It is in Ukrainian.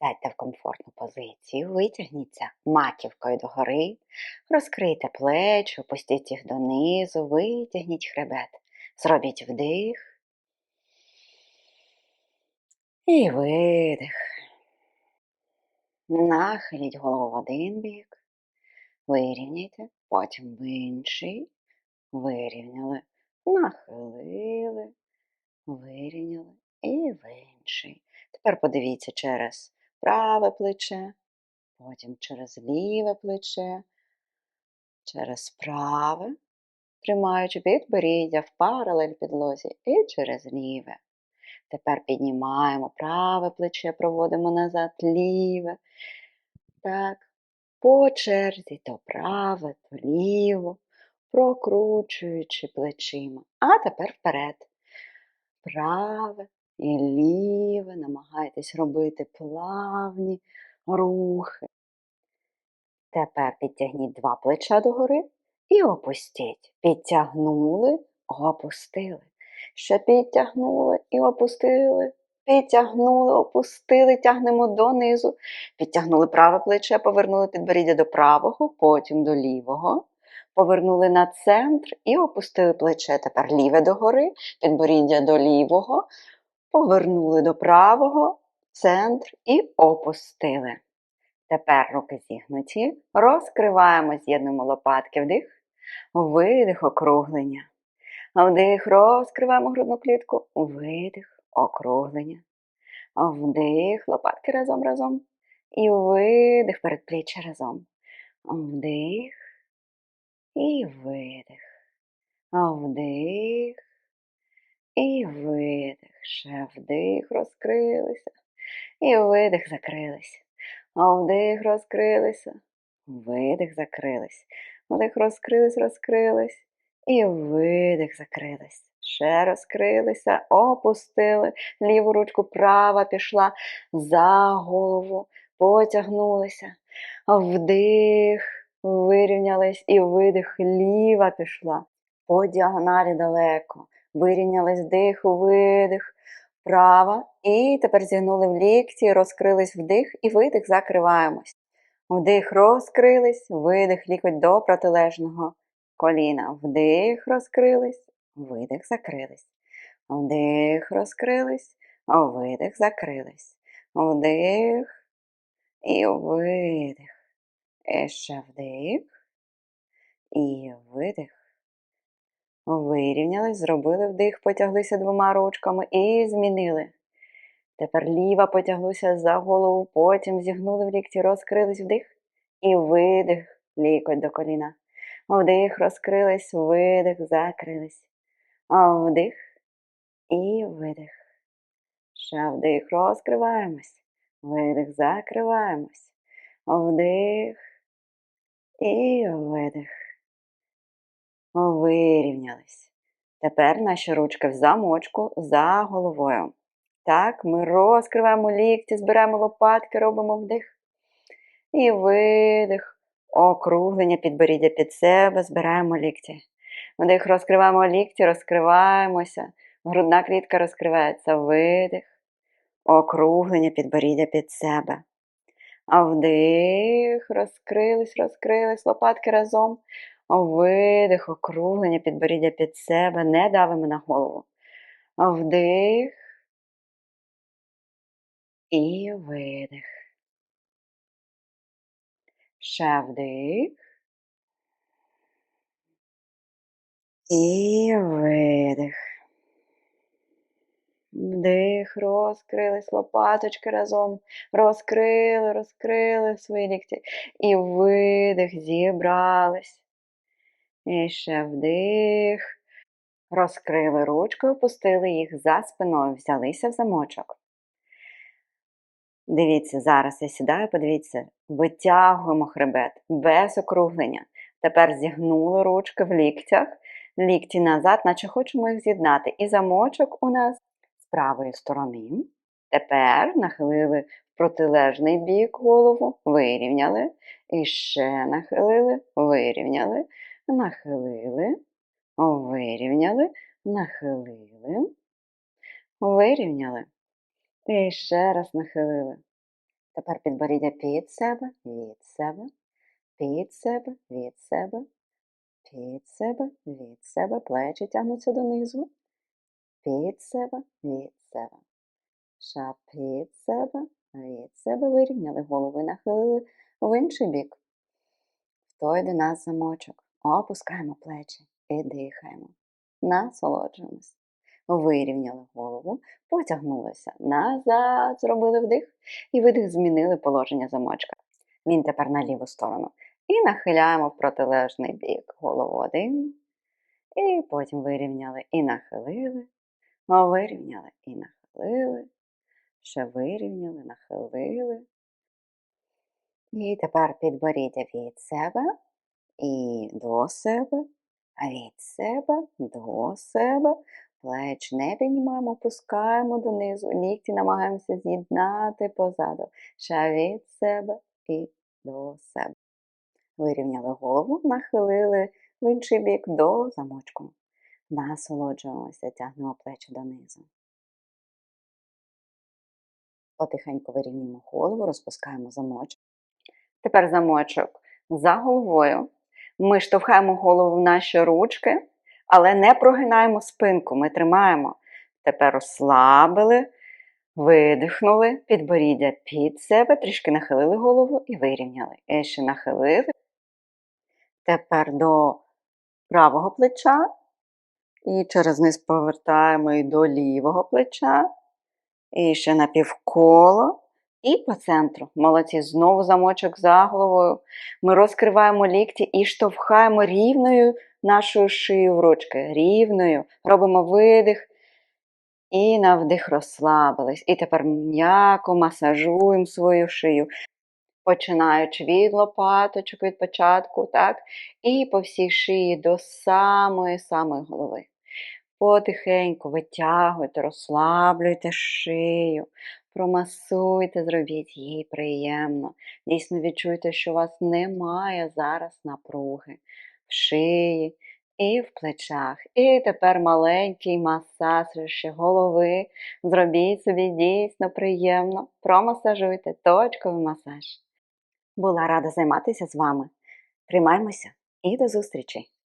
Сядьте в комфортну позицію, витягніться маківкою догори, розкрийте плечі, опустіть їх донизу, витягніть хребет. Зробіть вдих і видих. Нахиліть голову в один бік, вирівняйте, потім в інший, вирівняли, нахилили, вирівняли і в інший. Тепер подивіться через праве плече, потім через ліве плече, через праве, тримаючи підборіддя в паралель підлозі і через ліве. Тепер піднімаємо праве плече, проводимо назад ліве. Так, по черзі то праве, то ліво, прокручуючи плечима. А тепер вперед. Праве і ліве. Намагайтесь робити плавні рухи. Тепер підтягніть два плеча догори і опустіть. Підтягнули, опустили. Ще підтягнули і опустили. Підтягнули, опустили, тягнемо донизу. Підтягнули праве плече, повернули підборіддя до правого, потім до лівого. Повернули на центр і опустили плече. Тепер ліве догори, підборіддя до лівого. Повернули до правого, центр і опустили. Тепер руки зігнуті. Розкриваємо, з'єднуємо лопатки вдих, видих, округлення. Вдих, розкриваємо грудну клітку, видих, округлення. Вдих, лопатки разом разом. І видих, передпліччя разом. Вдих і видих. Вдих і видих. Ще вдих, розкрилися. І видих, закрилися. Вдих, розкрилися. Видих, закрились. Вдих, розкрились, розкрились. І видих, закрились. Ще розкрилися, опустили. Ліву ручку права пішла за голову, потягнулися. Вдих, вирівнялись і видих, ліва пішла. По діагоналі далеко. Вирівнялись вдих, видих, права. І тепер зігнули в лікті, розкрились вдих і видих, закриваємось. Вдих, розкрились, видих, лікоть до протилежного коліна. Вдих, розкрились, видих, закрились. Вдих, розкрились, видих, закрились. Вдих і видих. І ще вдих і видих. Вирівнялись, зробили вдих, потяглися двома ручками і змінили. Тепер ліва потяглася за голову, потім зігнули в лікті, розкрились вдих і видих, лікоть до коліна. Вдих, розкрились, видих, закрились. Вдих і видих. Ще вдих, розкриваємось. Видих, закриваємось. Вдих і видих. Вирівнялись. Тепер наші ручки в замочку за головою. Так, ми розкриваємо лікті, збираємо лопатки, робимо вдих. І видих. Округлення підборіддя під себе, збираємо лікті. Вдих, розкриваємо лікті, розкриваємося. Грудна клітка розкривається. Видих. Округлення підборіддя під себе. А вдих, розкрились, розкрились, лопатки разом. Видих, округлення, підборіддя під себе, не давимо на голову. Вдих і видих. Ще вдих. І видих. Вдих, розкрились, лопаточки разом. Розкрили, розкрили свої лікті. І видих, зібрались. І ще вдих. Розкрили ручку, опустили їх за спиною, взялися в замочок. Дивіться, зараз я сідаю, подивіться, витягуємо хребет без округлення. Тепер зігнули ручки в ліктях, лікті назад, наче хочемо їх з'єднати. І замочок у нас з правої сторони. Тепер нахилили протилежний бік голову, вирівняли. І ще нахилили, вирівняли нахилили, вирівняли, нахилили, вирівняли. І ще раз нахилили. Тепер підборіддя під себе, від себе, під себе, від себе, під себе, від себе. Плечі тягнуться донизу. Під себе, від себе. Ша під себе, від себе. Вирівняли голову нахилили в інший бік. В той до нас замочок. Опускаємо плечі і дихаємо. Насолоджуємось. Вирівняли голову, потягнулися назад, зробили вдих і видих змінили положення замочка. Він тепер на ліву сторону. І нахиляємо в протилежний бік. Голову один. І потім вирівняли і нахилили. Вирівняли і нахилили. Ще вирівняли, нахилили. І тепер підборіддя від себе і до себе, від себе, до себе. Плеч не піднімаємо, опускаємо донизу. Лікті намагаємося з'єднати позаду. Ще від себе і до себе. Вирівняли голову, нахилили в інший бік до замочку. Насолоджуємося, тягнемо плечі донизу. Потихеньку вирівнюємо голову, розпускаємо замочок. Тепер замочок за головою. Ми штовхаємо голову в наші ручки, але не прогинаємо спинку. Ми тримаємо. Тепер розслабили, видихнули, підборіддя під себе, трішки нахилили голову і вирівняли. І ще нахилили. Тепер до правого плеча. І через низ повертаємо і до лівого плеча. І ще напівколо. І по центру. Молодці. Знову замочок за головою. Ми розкриваємо лікті і штовхаємо рівною нашою шию в ручки. Рівною. Робимо видих. І на вдих розслабились. І тепер м'яко масажуємо свою шию. Починаючи від лопаточок від початку, так? І по всій шиї до самої-самої голови. Потихеньку витягуйте, розслаблюйте шию, промасуйте, зробіть їй приємно. Дійсно відчуйте, що у вас немає зараз напруги в шиї і в плечах. І тепер маленький масаж ще голови. Зробіть собі дійсно приємно. Промасажуйте точковий масаж. Була рада займатися з вами. Тримаймося і до зустрічі!